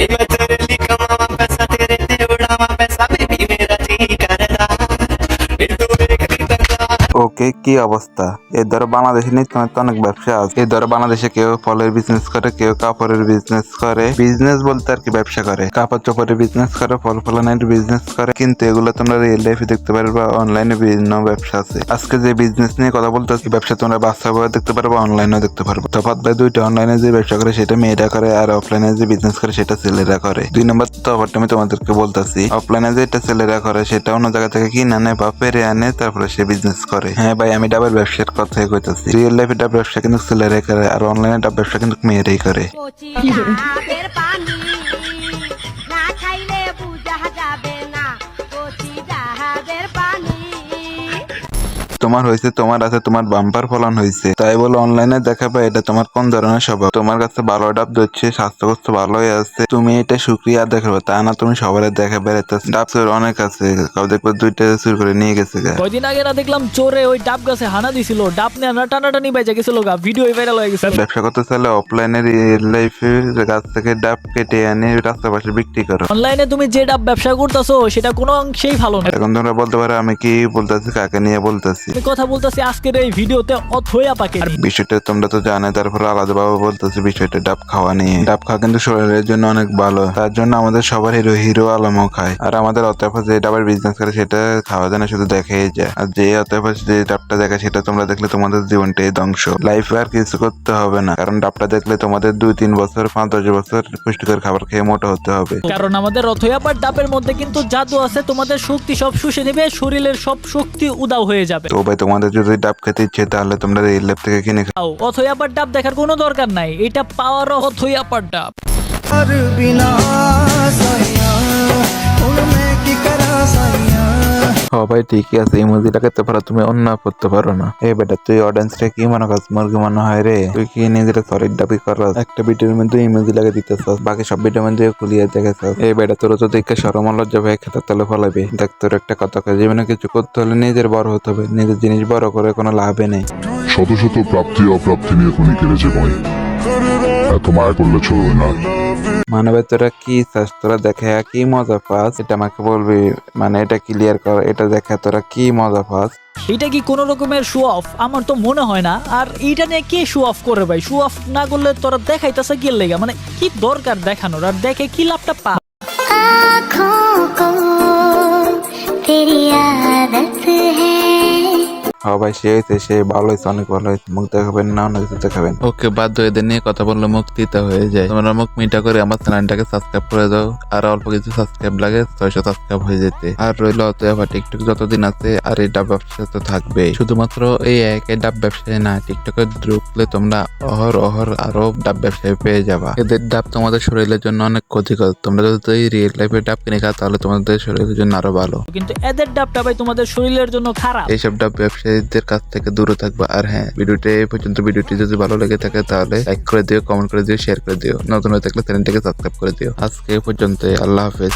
Amen. ওকে, কি অবস্থা? এই ধরো বাংলাদেশে নিত্য নতুন অনেক ব্যবসা আছে। এই ধরো বাংলাদেশে কেউ ফলের বিজনেস করে, কেউ কাপড়ের বিজনেস করে। বিজনেস বলতে আর কি ব্যবসা করে? কাপড় চোপড়ের বিজনেস করে, ফল ফলানের বিজনেস করে। কিন্তু এগুলো তোমরা রিয়েল লাইফে দেখতে পারবে অনলাইনে বিভিন্ন ব্যবসা আছে। আজকে যে বিজনেস নিয়ে কথা বলতে এই ব্যবসা তোমরা বাস্তবে দেখতে পারবে অনলাইনেও দেখতে পারবে। তফাৎ ভাই দুইটা অনলাইনে যে ব্যবসা করে, সেটা মেয়েরা করে আর অফলাইনে যে বিজনেস করে, সেটা ছেলেরা করে। দুই নম্বর তফাৎটা আমি তোমাদেরকে বলতেছি অফলাইনে যেটা ছেলেরা করে, সেটা অন্য জায়গা থেকে কিনে আনে বা পেরে আনে, তারপরে সে বিজনেস করে। হ্যাঁ ভাই আমি ডাবের ব্যবসার কথাই কইতাছি। রিয়েল লাইফে ডাব ব্যবসা কিন্তু ছেলেরাই করে আর অনলাইনে ডাব ব্যবসা কিন্তু মেয়েরাই করে। তোমার হয়েছে তোমার আছে তোমার বাম্পার ফলন হয়েছে। তাই বলে অনলাইনে দেখা দেখাবে এটা তোমার কোন ধরনের স্বভাব? তোমার কাছে ভালো ডাব দিচ্ছে স্বাস্থ্যগ্রস্ত ভালোই আছে তুমি এটা সুক্রিয়া দেখাবে তা না তুমি সবার দেখা বেড়াতে ডাব চোর অনেক আছে কাউ দেখবে দুইটা চুর করে নিয়ে গেছে কয়দিন আগে না দেখলাম চোরে ওই ডাব গাছে হানা দিছিল ডাব নিয়ে না টানাটানি বেজে গেছিল গা ভিডিও ভাইরাল হয়ে গেছে ব্যবসা করতে চাইলে অফলাইনে লাইফে গাছ থেকে ডাব কেটে এনে রাস্তার পাশে বিক্রি করো। অনলাইনে তুমি যে ডাব ব্যবসা করতেছো সেটা কোনো অংশেই ভালো না। এখন তোমরা বলতে পারো আমি কি বলতেছি কাকে নিয়ে বলতেছি? কথা বলতেছি আজকের এই ভিডিওতে অথয়া পাকে আর বিষয়টা তোমরা তো জানো তারপরে আলাদাভাবে বলতেছি বিষয়টা ডাব খাওয়া নিয়ে। ডাব খাওয়া কিন্তু শরীরের জন্য অনেক ভালো তার জন্য আমাদের সবার হিরো হিরো আলমও খায়। আর আমাদের অতএব যে ডাবের বিজনেস করে সেটা খাওয়া যায় না শুধু দেখেই যায়। আর যে অতএব যে ডাবটা দেখে সেটা তোমরা দেখলে তোমাদের জীবনটাই ধ্বংস। লাইফে আর কিছু করতে হবে না কারণ ডাবটা দেখলে তোমাদের দুই তিন বছর পাঁচ দশ বছর পুষ্টিকর খাবার খেয়ে মোটা হতে হবে। কারণ আমাদের অথয়াপার ডাবের মধ্যে কিন্তু জাদু আছে তোমাদের শক্তি সব শুষে নেবে শরীরের সব শক্তি উদাও হয়ে যাবে। তো ভাই তোমাদের যদি ডাব খেতে ইচ্ছে তাহলে তোমরা এই ল্যাব থেকে কিনে খাও। অথই আপার ডাব দেখার কোনো দরকার নাই। এটা পাওয়ার অফ আপার ডাব। আর বিনা সবাই ঠিকই আছে। ইমোজি লাগাতে পারো, তুমি অন্য করতে পারো না। এই বেটা, তুই অডিয়েন্স রে কি মনে করছ? মুরগি মনে হয় রে, তুই কি নিজের সরির দাবি করস? একটা ভিডিওর মধ্যে ইমোজি লাগিয়ে দিতেছস, বাকি সব ভিডিওর মধ্যে খুলিয়ে দেখেছস। এই বেটা, তোর তো দেখে সরম লজ্জা ভাই খেতে তলে ফলাবি। দেখ, তোর একটা কথা কয়, জীবনে কিছু করতে হলে নিজের বড় হতে হবে, নিজের জিনিস বড় করে কোনো লাভে নেই। শত শত প্রাপ্তি, অপ্রাপ্তি নিয়ে তুমি কেড়েছে ভয় এত মায়া করলে চলবে না মানবে তোরা কি চাস তোরা দেখে কি মজা পাস এটা আমাকে বলবি মানে এটা ক্লিয়ার কর এটা দেখে তোরা কি মজা পাস এটা কি কোনো রকমের শো অফ আমার তো মনে হয় না আর এইটা নিয়ে কে শো অফ করে ভাই শো অফ না করলে তোরা দেখাইতেছে কি লেগা মানে কি দরকার দেখানোর আর দেখে কি লাভটা পা आँखों को तेरी आदत है সবাই সে হয়েছে সে ভালো হয়েছে অনেক ভালো হয়েছে মুখ দেখাবেন না অন্য কিছু দেখাবেন। ওকে বাধ্য এদের নিয়ে কথা বললে মুখ দিতে হয়ে যায়। তোমরা মুখ মিটা করে আমার চ্যানেলটাকে সাবস্ক্রাইব করে দাও। আর অল্প কিছু সাবস্ক্রাইব লাগে ছয়শো সাবস্ক্রাইব হয়ে যেতে। আর রইল অতএব টিকটক যতদিন আছে আর এই ডাব ব্যবসা তো থাকবে শুধুমাত্র এই একে ডাব ব্যবসায় না টিকটকে ঢুকলে তোমরা অহর অহর আরও ডাব ব্যবসায় পেয়ে যাবা। এদের ডাব তোমাদের শরীরের জন্য অনেক ক্ষতিকর। তোমরা যদি রিয়েল লাইফে ডাব কিনে খাও তাহলে তোমাদের শরীরের জন্য আরও ভালো। কিন্তু এদের ডাবটা ভাই তোমাদের শরীরের জন্য খারাপ। এইসব ডাব ব্যবসায়ীদের কাছ থেকে দূরে থাকব। আর হ্যাঁ ভিডিওটি এই পর্যন্ত। ভিডিওটি যদি ভালো লেগে থাকে তাহলে লাইক করে দিও কমেন্ট করে দিও শেয়ার করে দিও। নতুন হয়ে থাকলে চ্যানেলটাকে সাবস্ক্রাইব করে দিও। আজকে এই পর্যন্ত আল্লাহ হাফেজ।